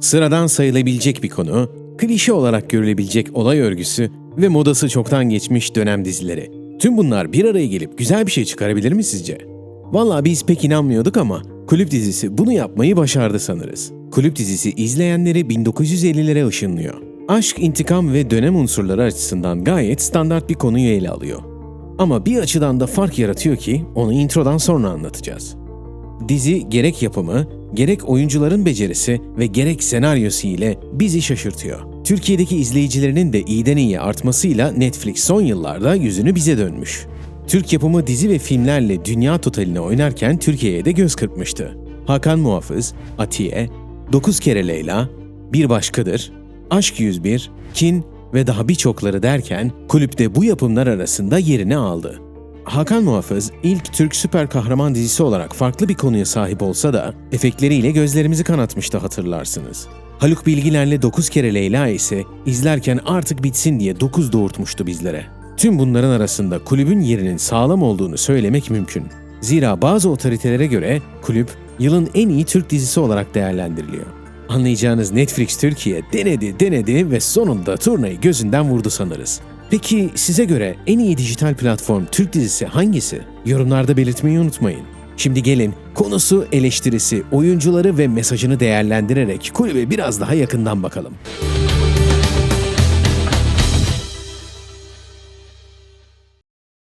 Sıradan sayılabilecek bir konu, klişe olarak görülebilecek olay örgüsü ve modası çoktan geçmiş dönem dizileri. Tüm bunlar bir araya gelip güzel bir şey çıkarabilir mi sizce? Vallahi biz pek inanmıyorduk ama Kulüp dizisi bunu yapmayı başardı sanırız. Kulüp dizisi izleyenleri 1950'lere ışınlıyor. Aşk, intikam ve dönem unsurları açısından gayet standart bir konuyu ele alıyor. Ama bir açıdan da fark yaratıyor ki onu introdan sonra anlatacağız. Dizi gerek yapımı, gerek oyuncuların becerisi ve gerek senaryosu ile bizi şaşırtıyor. Türkiye'deki izleyicilerinin de iyiden iyiye artmasıyla Netflix son yıllarda yüzünü bize dönmüş. Türk yapımı dizi ve filmlerle dünya totaline oynarken Türkiye'ye de göz kırpmıştı. Hakan Muhafız, Atiye, Dokuz Kere Leyla, Bir Başkadır, Aşk 101, Kin ve daha birçokları derken kulüpte bu yapımlar arasında yerini aldı. Hakan Muhafız ilk Türk süper kahraman dizisi olarak farklı bir konuya sahip olsa da efektleriyle gözlerimizi kanatmıştı hatırlarsınız. Haluk Bilginer'le 9 kere Leyla ise izlerken artık bitsin diye 9 doğurtmuştu bizlere. Tüm bunların arasında kulübün yerinin sağlam olduğunu söylemek mümkün. Zira bazı otoritelere göre kulüp yılın en iyi Türk dizisi olarak değerlendiriliyor. Anlayacağınız Netflix Türkiye denedi denedi ve sonunda turnayı gözünden vurdu sanırız. Peki size göre en iyi dijital platform Türk dizisi hangisi? Yorumlarda belirtmeyi unutmayın. Şimdi gelin konusu, eleştirisi, oyuncuları ve mesajını değerlendirerek kulübe biraz daha yakından bakalım.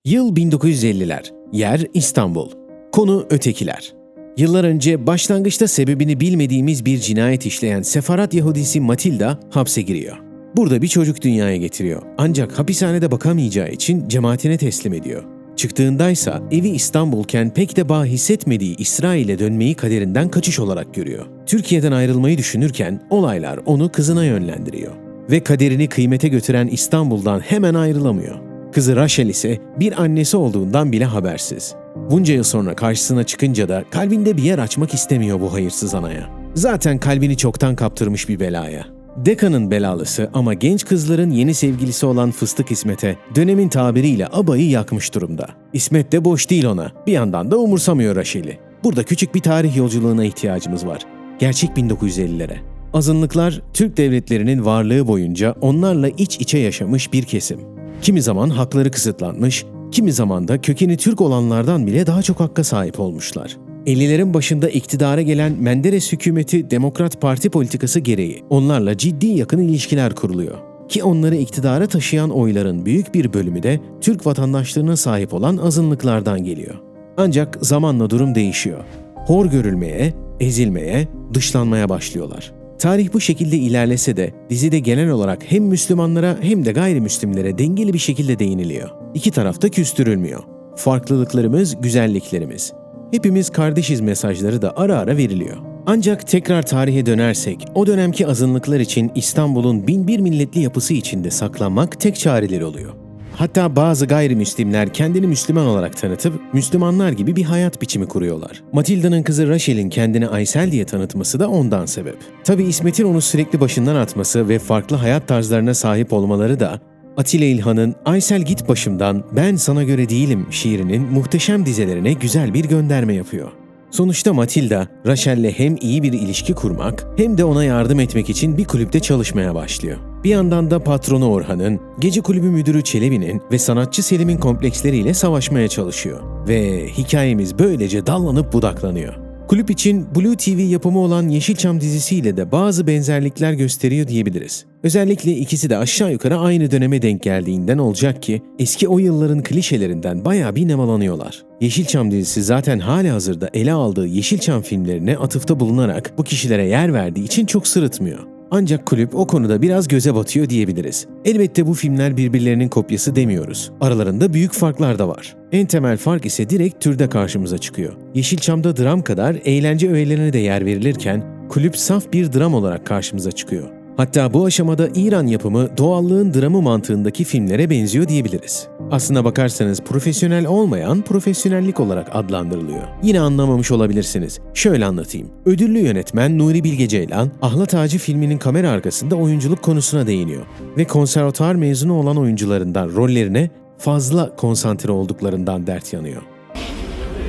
Yıl 1950'ler. Yer İstanbul. Konu ötekiler. Yıllar önce başlangıçta sebebini bilmediğimiz bir cinayet işleyen Sefarat Yahudisi Matilda hapse giriyor. Burada bir çocuk dünyaya getiriyor. Ancak hapishanede bakamayacağı için cemaatine teslim ediyor. Çıktığındaysa evi İstanbulken pek de bağ hissetmediği İsrail'e dönmeyi kaderinden kaçış olarak görüyor. Türkiye'den ayrılmayı düşünürken olaylar onu kızına yönlendiriyor. Ve kaderini kıymete götüren İstanbul'dan hemen ayrılamıyor. Kızı Rachel ise bir annesi olduğundan bile habersiz. Bunca yıl sonra karşısına çıkınca da kalbinde bir yer açmak istemiyor bu hayırsız anaya. Zaten kalbini çoktan kaptırmış bir belaya. Deka'nın belalısı ama genç kızların yeni sevgilisi olan Fıstık İsmet'e dönemin tabiriyle abayı yakmış durumda. İsmet de boş değil ona. Bir yandan da umursamıyor Raşel'i. Burada küçük bir tarih yolculuğuna ihtiyacımız var. Gerçek 1950'lere. Azınlıklar Türk devletlerinin varlığı boyunca onlarla iç içe yaşamış bir kesim. Kimi zaman hakları kısıtlanmış, kimi zaman da kökeni Türk olanlardan bile daha çok hakka sahip olmuşlar. 50'lerin başında iktidara gelen Menderes hükümeti Demokrat Parti politikası gereği onlarla ciddi yakın ilişkiler kuruluyor. Ki onları iktidara taşıyan oyların büyük bir bölümü de Türk vatandaşlığına sahip olan azınlıklardan geliyor. Ancak zamanla durum değişiyor. Hor görülmeye, ezilmeye, dışlanmaya başlıyorlar. Tarih bu şekilde ilerlese de dizide genel olarak hem Müslümanlara hem de gayrimüslimlere dengeli bir şekilde değiniliyor. İki tarafta küstürülmüyor. Farklılıklarımız, güzelliklerimiz. Hepimiz kardeşiz mesajları da ara ara veriliyor. Ancak tekrar tarihe dönersek, o dönemki azınlıklar için İstanbul'un bin milletli yapısı içinde saklanmak tek çareleri oluyor. Hatta bazı gayrimüslimler kendini Müslüman olarak tanıtıp Müslümanlar gibi bir hayat biçimi kuruyorlar. Matilda'nın kızı Rachel'in kendini Aysel diye tanıtması da ondan sebep. Tabi İsmet'in onu sürekli başından atması ve farklı hayat tarzlarına sahip olmaları da Atilla İlhan'ın Aysel git başımdan ben sana göre değilim şiirinin muhteşem dizelerine güzel bir gönderme yapıyor. Sonuçta Matilda, Rachel'le hem iyi bir ilişki kurmak hem de ona yardım etmek için bir kulüpte çalışmaya başlıyor. Bir yandan da patronu Orhan'ın, gece kulübü müdürü Çelebi'nin ve sanatçı Selim'in kompleksleriyle savaşmaya çalışıyor. Ve hikayemiz böylece dallanıp budaklanıyor. Kulüp için Blue TV yapımı olan Yeşilçam dizisiyle de bazı benzerlikler gösteriyor diyebiliriz. Özellikle ikisi de aşağı yukarı aynı döneme denk geldiğinden olacak ki eski o yılların klişelerinden bayağı bir nemalanıyorlar. Yeşilçam dizisi zaten hali hazırda ele aldığı Yeşilçam filmlerine atıfta bulunarak bu kişilere yer verdiği için çok sırıtmıyor. Ancak kulüp o konuda biraz göze batıyor diyebiliriz. Elbette bu filmler birbirlerinin kopyası demiyoruz. Aralarında büyük farklar da var. En temel fark ise direkt türde karşımıza çıkıyor. Yeşilçam'da dram kadar eğlence öğelerine de yer verilirken kulüp saf bir dram olarak karşımıza çıkıyor. Hatta bu aşamada İran yapımı doğallığın dramı mantığındaki filmlere benziyor diyebiliriz. Aslına bakarsanız profesyonel olmayan profesyonellik olarak adlandırılıyor. Yine anlamamış olabilirsiniz. Şöyle anlatayım. Ödüllü yönetmen Nuri Bilge Ceylan, Ahlat Ağacı filminin kamera arkasında oyunculuk konusuna değiniyor. Ve konservatuar mezunu olan oyuncularından rollerine fazla konsantre olduklarından dert yanıyor.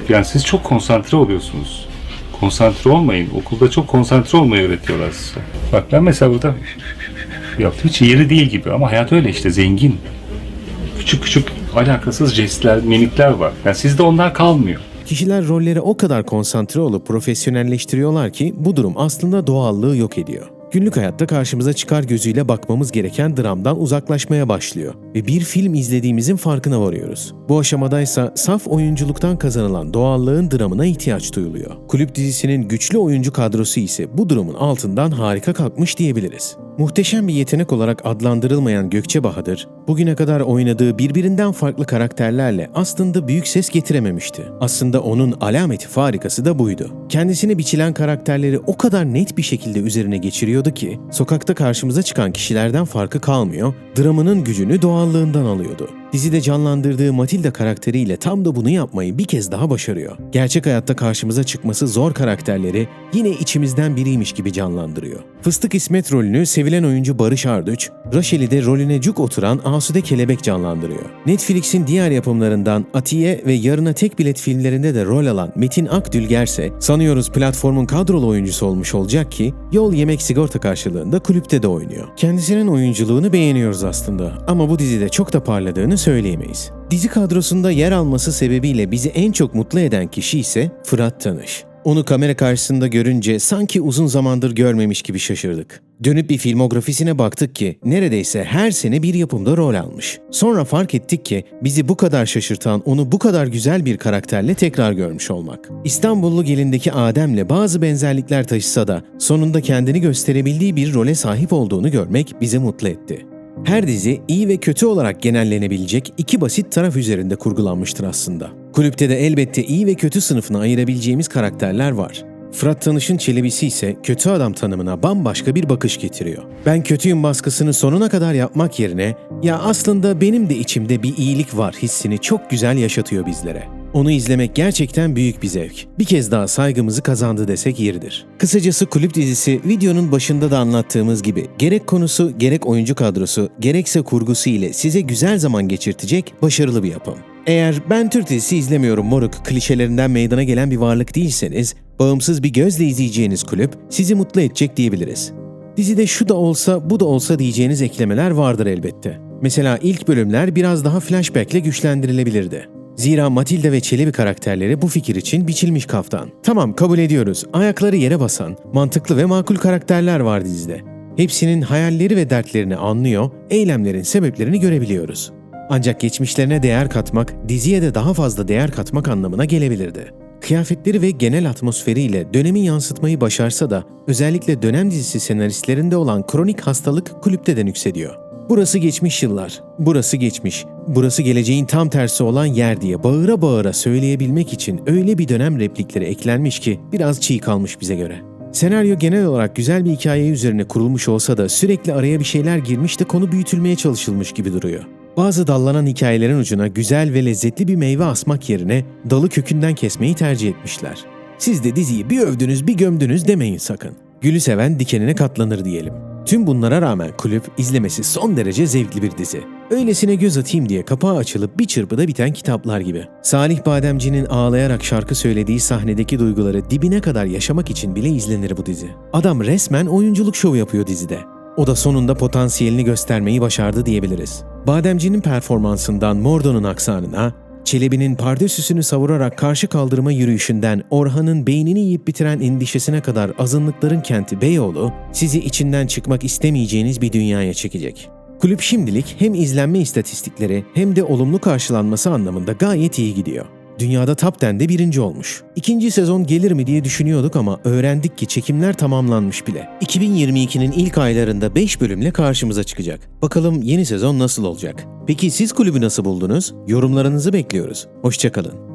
Yani siz çok konsantre oluyorsunuz konsantre olmayın. Okulda çok konsantre olmayı öğretiyorlar size. Bak ben mesela burada yaptım hiç yeri değil gibi ama hayat öyle işte zengin. Küçük küçük alakasız jestler, mimikler var. Yani sizde onlar kalmıyor. Kişiler rollere o kadar konsantre olup profesyonelleştiriyorlar ki bu durum aslında doğallığı yok ediyor. Günlük hayatta karşımıza çıkar gözüyle bakmamız gereken dramdan uzaklaşmaya başlıyor ve bir film izlediğimizin farkına varıyoruz. Bu aşamadaysa saf oyunculuktan kazanılan doğallığın dramına ihtiyaç duyuluyor. Kulüp dizisinin güçlü oyuncu kadrosu ise bu durumun altından harika kalkmış diyebiliriz. Muhteşem bir yetenek olarak adlandırılmayan Gökçe Bahadır, bugüne kadar oynadığı birbirinden farklı karakterlerle aslında büyük ses getirememişti. Aslında onun alameti farikası da buydu. Kendisine biçilen karakterleri o kadar net bir şekilde üzerine geçiriyordu ki, sokakta karşımıza çıkan kişilerden farkı kalmıyor, dramının gücünü doğallığından alıyordu. Dizide canlandırdığı Matilda karakteriyle tam da bunu yapmayı bir kez daha başarıyor. Gerçek hayatta karşımıza çıkması zor karakterleri yine içimizden biriymiş gibi canlandırıyor. Fıstık İsmet rolünü sevilen oyuncu Barış Arduç, Raşel'i de rolüne cuk oturan Asude Kelebek canlandırıyor. Netflix'in diğer yapımlarından Atiye ve Yarına Tek Bilet filmlerinde de rol alan Metin Akdülger ise sanıyoruz platformun kadrolu oyuncusu olmuş olacak ki yol yemek sigorta karşılığında kulüpte de oynuyor. Kendisinin oyunculuğunu beğeniyoruz aslında ama bu dizide çok da parladığını söyleyemeyiz. Dizi kadrosunda yer alması sebebiyle bizi en çok mutlu eden kişi ise Fırat Tanış. Onu kamera karşısında görünce sanki uzun zamandır görmemiş gibi şaşırdık. Dönüp bir filmografisine baktık ki neredeyse her sene bir yapımda rol almış. Sonra fark ettik ki bizi bu kadar şaşırtan onu bu kadar güzel bir karakterle tekrar görmüş olmak. İstanbullu gelindeki Adem'le bazı benzerlikler taşısa da sonunda kendini gösterebildiği bir role sahip olduğunu görmek bizi mutlu etti. Her dizi iyi ve kötü olarak genellenebilecek iki basit taraf üzerinde kurgulanmıştır aslında. Kulüpte de elbette iyi ve kötü sınıfına ayırabileceğimiz karakterler var. Fırat Tanış'ın Çelebisi ise kötü adam tanımına bambaşka bir bakış getiriyor. Ben kötüyüm baskısını sonuna kadar yapmak yerine ya aslında benim de içimde bir iyilik var hissini çok güzel yaşatıyor bizlere. Onu izlemek gerçekten büyük bir zevk. Bir kez daha saygımızı kazandı desek yeridir. Kısacası kulüp dizisi videonun başında da anlattığımız gibi gerek konusu, gerek oyuncu kadrosu, gerekse kurgusu ile size güzel zaman geçirtecek başarılı bir yapım. Eğer ben Türk dizisi izlemiyorum moruk klişelerinden meydana gelen bir varlık değilseniz, bağımsız bir gözle izleyeceğiniz kulüp sizi mutlu edecek diyebiliriz. Dizide şu da olsa bu da olsa diyeceğiniz eklemeler vardır elbette. Mesela ilk bölümler biraz daha flashback ile güçlendirilebilirdi. Zira Matilda ve Çelebi karakterleri bu fikir için biçilmiş kaftan. Tamam kabul ediyoruz. Ayakları yere basan, mantıklı ve makul karakterler var dizide. Hepsinin hayalleri ve dertlerini anlıyor, eylemlerin sebeplerini görebiliyoruz. Ancak geçmişlerine değer katmak, diziye de daha fazla değer katmak anlamına gelebilirdi. Kıyafetleri ve genel atmosferiyle dönemi yansıtmayı başarsa da özellikle dönem dizisi senaristlerinde olan kronik hastalık kulüpte de yükseliyor. Burası geçmiş yıllar, burası geçmiş, burası geleceğin tam tersi olan yer diye bağıra bağıra söyleyebilmek için öyle bir dönem replikleri eklenmiş ki biraz çiğ kalmış bize göre. Senaryo genel olarak güzel bir hikaye üzerine kurulmuş olsa da sürekli araya bir şeyler girmiş de konu büyütülmeye çalışılmış gibi duruyor. Bazı dallanan hikayelerin ucuna güzel ve lezzetli bir meyve asmak yerine dalı kökünden kesmeyi tercih etmişler. Siz de diziyi bir övdünüz bir gömdünüz demeyin sakın. Gülü seven dikenine katlanır diyelim. Tüm bunlara rağmen kulüp izlemesi son derece zevkli bir dizi. Öylesine göz atayım diye kapağı açılıp bir çırpıda biten kitaplar gibi. Salih Bademci'nin ağlayarak şarkı söylediği sahnedeki duyguları dibine kadar yaşamak için bile izlenir bu dizi. Adam resmen oyunculuk şovu yapıyor dizide. O da sonunda potansiyelini göstermeyi başardı diyebiliriz. Bademci'nin performansından Mordo'nun aksanına, Çelebi'nin pardösüsünü savurarak karşı kaldırma yürüyüşünden Orhan'ın beynini yiyip bitiren endişesine kadar azınlıkların kenti Beyoğlu, sizi içinden çıkmak istemeyeceğiniz bir dünyaya çekecek. Kulüp şimdilik hem izlenme istatistikleri hem de olumlu karşılanması anlamında gayet iyi gidiyor. Dünyada Top 10'de birinci olmuş. İkinci sezon gelir mi diye düşünüyorduk ama öğrendik ki çekimler tamamlanmış bile. 2022'nin ilk aylarında 5 bölümle karşımıza çıkacak. Bakalım yeni sezon nasıl olacak? Peki siz kulübü nasıl buldunuz? Yorumlarınızı bekliyoruz. Hoşçakalın.